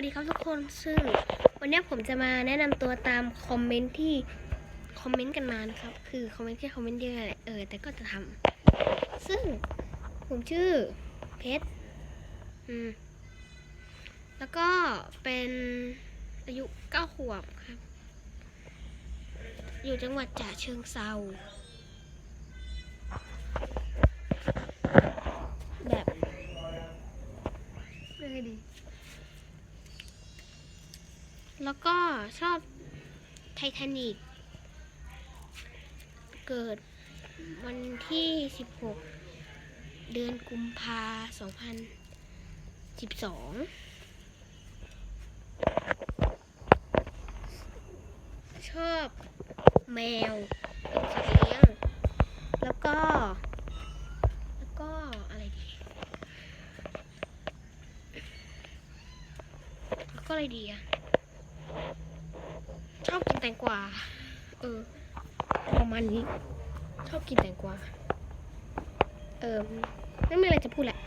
วัสดีครับทุกคน ซึ่งวันนี้ผมจะมาแนะนำตัวตามคอมเมนต์ที่คอมเมนต์กันมานะครับ คือคอมเมนต์แค่คอมเมนต์เดียวแหละ เออ แต่ก็จะทำซึ่งผมชื่อเพชร อืม แล้วก็เป็นอายุเก้าขวบครับ อยู่จังหวัดฉะเชิงเซา แบบไม่ค่อยดี แล้วก็ชอบไททานิกเกิดวันที่ 16 เดือนกุมภา2012 ชอบแมวเป็นสัตว์เลี้ยง แล้วก็ แล้วก็อะไรดี แล้วก็อะไรดีอะ งกวา เออ ประมาณนี้ ชอบกินแตงกวา เออไม่มีอะไรจะพูดแหละ